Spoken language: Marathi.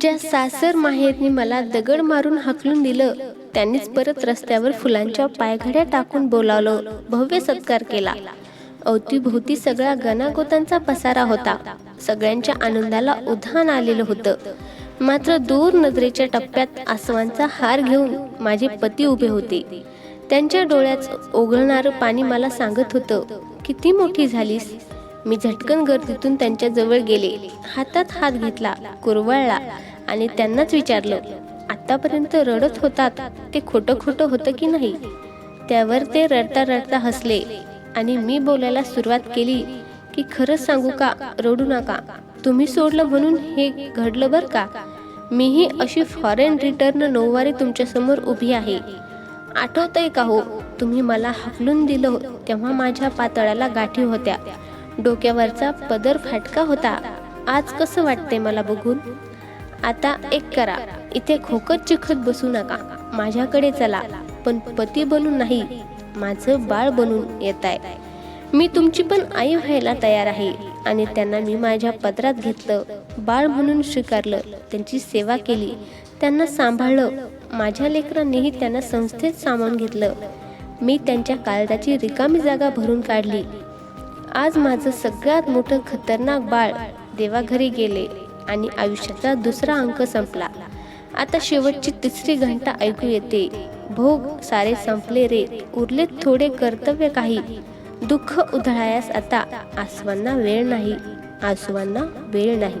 ज्या सासर माहेरने मला दगड मारून हाकलून दिलं त्यांनीच परत रस्त्यावर फुलांच्या पायघड्या टाकून बोलावलं भव्य सत्कार केला. अवतीभोवती सगळा गणागोतांचा पसारा होता. सगळ्यांच्या आनंदाला उधाण आलेलं होतं. मात्र दूर नजरेच्या टप्प्यात आसवांचा हार घेऊन माझे पती उभे होते. त्यांच्या डोळ्यात ओघळणारं पाणी मला सांगत होतं किती मोठी झालीस? मी झटकन गर्दीतून त्यांच्याजवळ गेले. हातात हात घेतला कुरवळला आणि त्यांनाच विचारलं आतापर्यंत रडत होतात ते खोटं खोटं होतं की नाही? त्यावर ते रडता रडता हसले आणि मी बोलायला सुरुवात केली की खरंच सांगू का? रडू नका. तुम्ही सोडलं म्हणून हे घडलं बरं का? मीही अशी फॉरेन रिटर्न नऊवारी तुमच्यासमोर उभी आहे. आठवतंय का हो तुम्ही मला हकलून दिलं तेव्हा माझ्या पातळ्याला गाठी होत्या. डोक्यावरचा पदर फाटका होता. आज कसं वाटते मला बघून? आता एक करा. इथे खोकत चिखत बसू नका. माझ्याकडे चला. पण पती बनून नाही. माझं बाळ बनून येत आहे मी तुमची पण आई व्हायला तयार आहे. आणि त्यांना मी माझ्या पदरात घेतलं. बाळ म्हणून स्वीकारलं. त्यांची सेवा केली. त्यांना सांभाळलं. माझ्या लेकरांनीही त्यांना संस्थेत सामावून घेतलं. मी त्यांच्या काळजाची रिकामी जागा भरून काढली. आज माझं सगळ्यात मोठं खतरनाक बाळ देवाघरी गेले आणि आयुष्याचा दुसरा अंक संपला. आता शेवटची तिसरी घंटा ऐकू येते. भोग सारे संपले रे. उरले थोडे कर्तव्य काही. दुःख उधळायास आता आसवांना वेळ नाही. आसवांना वेळ नाही.